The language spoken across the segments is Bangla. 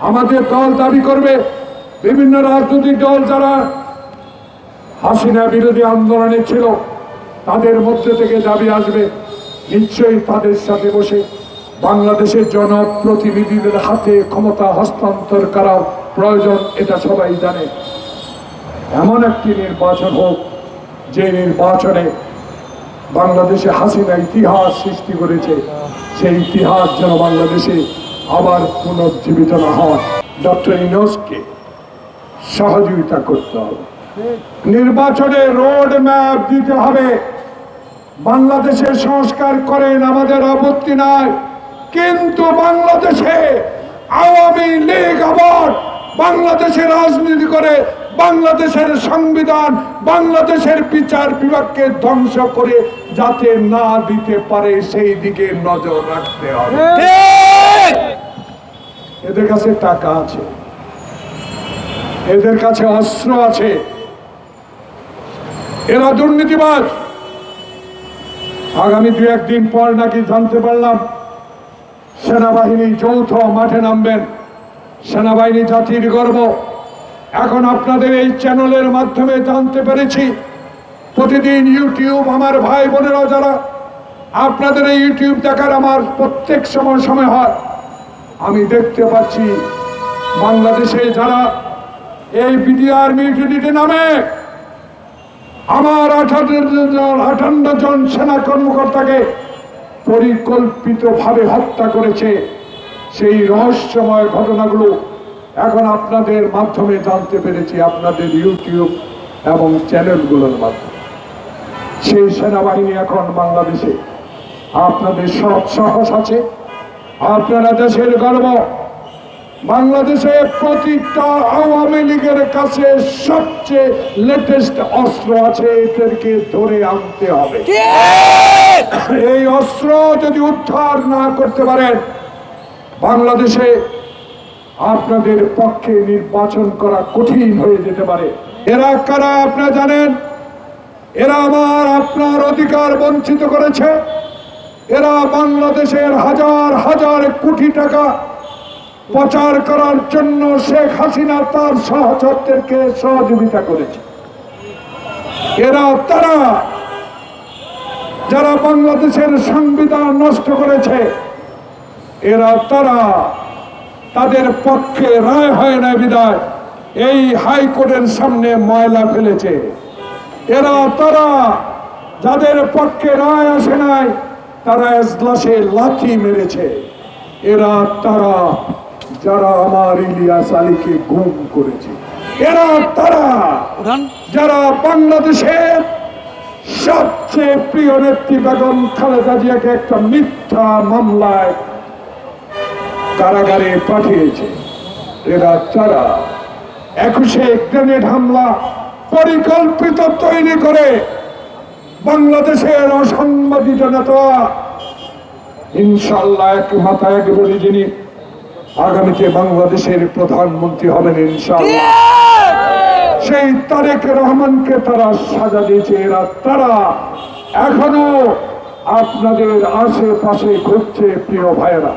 আমাদের দল দাবি করবে, বিভিন্ন রাজনৈতিক দল যারা হাসিনা বিরোধী আন্দোলনে ছিল, তাদের মধ্যে থেকে দাবি আসবে, নিশ্চয়ই তাদের সাথে বসে বাংলাদেশের জনপ্রতিনিধিদের হাতে ক্ষমতা হস্তান্তর করা প্রয়োজন, এটা সবাই জানে। এমন একটি নির্বাচন হোক, যে নির্বাচনে বাংলাদেশে হাসিনা ইতিহাস সৃষ্টি করেছে, সেই ইতিহাস যেন বাংলাদেশে আবার পুনর্জীবিত না হয় ডক্টর ইনোসকে সহযোগিতা করতে হবে। নির্বাচনে রোড ম্যাপ দিতে হবে। বাংলাদেশের সংস্কার করেন আমাদের আপত্তি নাই কিন্তু বাংলাদেশে আওয়ামী লীগ আবার বাংলাদেশে রাজনীতি করে, বাংলাদেশের সংবিধান, বাংলাদেশের বিচার বিভাগকে ধ্বংস করে যাতে না দিতে পারে, সেই দিকে নজর রাখতে হবে। এদের কাছে টাকা আছে। এদের কাছে অস্ত্র আছে। এরা দুর্নীতিবাজ। আগামী দু একদিন পর নাকি জানতে পারলাম, সেনাবাহিনী যৌথ মাঠে নামবেন। সেনাবাহিনী জাতির গর্ব। এখন আপনাদের এই চ্যানেলের মাধ্যমে জানতে পেরেছি, প্রতিদিন ইউটিউব আমার ভাই বোনেরা যারা, আপনাদের এই ইউটিউব দেখার আমার প্রত্যেক সময় সময় হয়। আমি দেখতে পাচ্ছি বাংলাদেশে যারা এই বিডিআর মিউটিনিটি নামে, আমার আঠান্ন জন সেনা কর্মকর্তাকে পরিকল্পিতভাবে হত্যা করেছে। সেই রহস্যময় ঘটনাগুলো এখন আপনাদের মাধ্যমে জানতে পেরেছি, আপনাদের ইউটিউব এবং চ্যানেলগুলোর মাধ্যমে। সেই সেনাবাহিনী এখন বাংলাদেশে। আপনাদের সব সাহস আছে। আপনারা দেশের গর্ব বাংলাদেশে প্রতিটা আওয়ামী লীগের কাছে সবচেয়ে লেটেস্ট অস্ত্র আছে এদেরকে ধরে আনতে হবে। এই অস্ত্র যদি উদ্ধার না করতে পারেন বাংলাদেশে আপনাদের পক্ষে নির্বাচন করা কঠিন হয়ে যেতে পারে। এরা কারা আপনারা জানেন? এরা আমার আপনার অধিকার বঞ্চিত করেছে। এরা বাংলাদেশের হাজার হাজার কোটি টাকা প্রচার করার জন্য শেখ হাসিনা তার সহচরদেরকে সহযোগিতা করেছে। এরা তারা যারা বাংলাদেশের সংবিধান নষ্ট করেছে, এরা তারা তাদের পক্ষে রায় হয় না বিদায়। এই হাইকোর্টের সামনে ময়লা ফেলেছে। এরা তারা যাদের পক্ষে রায় আসে নাই তারা এজলাসে লাথি মেরেছে। এরা তারা যারা আমার ইলিয়াস আলীকে গুম করেছে। এরা তারা যারা বাংলাদেশের সবচেয়ে প্রিয় নেত্রী বেগম খালেদা জিয়াকে একটা মিথ্যা মামলায় কারাগারে পাঠিয়েছে। এরা তারা একুশে গ্রেনেড হামলা পরিকল্পিত তৈরি করে বাংলাদেশের অসাংবাদিক নেতা ইনশাল্লাহ এক মাথায় একেবারে যিনি আগামীতে বাংলাদেশের প্রধানমন্ত্রী হবেন ইনশাল্লাহ সেই তারেক রহমানকে তারা সাজা দিয়েছে এরা তারা এখনও আপনাদের আশেপাশে ঘুরছে প্রিয় ভাইয়েরা।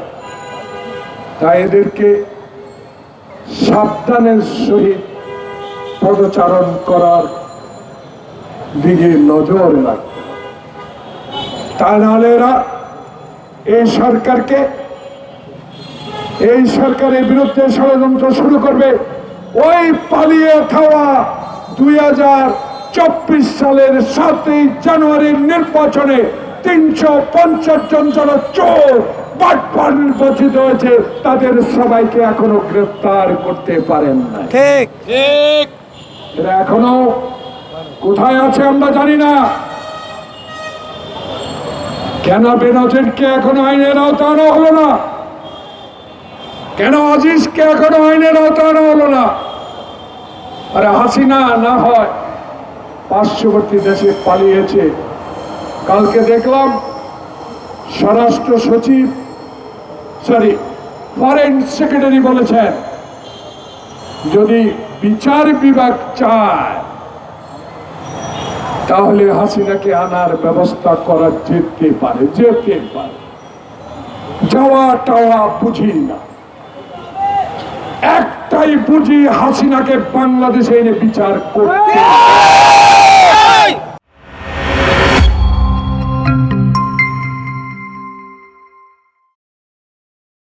তাই এদেরকে সাবধানের সহিত পদচারণ করার দিকে নজর রাখবে। তা নাহলে এরা এই সরকারকে এই সরকারের বিরুদ্ধে ষড়যন্ত্র শুরু করবে। ওই পালিয়ে খাওয়া দুই হাজার চব্বিশ সালের সাতই জানুয়ারির নির্বাচনে তিনশো পঞ্চাশ জন যারা চোর বাটপার নির্বাচিত হয়েছে তাদের সবাইকে এখনও গ্রেফতার করতে পারেন না ঠিক। এরা এখনও কোথায় আছে আমরা জানি না। কেন বেনজিরকে এখনও আইনের আওতায় আনা হলো না? কেন আজিজকে এখনও আইনের আওতায় আনা হলো না? আরে হাসিনা না হয়, পার্শ্ববর্তী দেশে পালিয়েছে। কালকে দেখলাম স্বরাষ্ট্র সচিব সরি ফরেন সেক্রেটারি বলেছেন, যদি বিচার বিভাগ চায় তাহলে হাসিনাকে আনার ব্যবস্থা করা যেতে পারে? যেতে পারে? যাওয়া টাওয়া বুঝি না। একটাই বুঝি হাসিনাকে বাংলাদেশে এনে বিচার করতে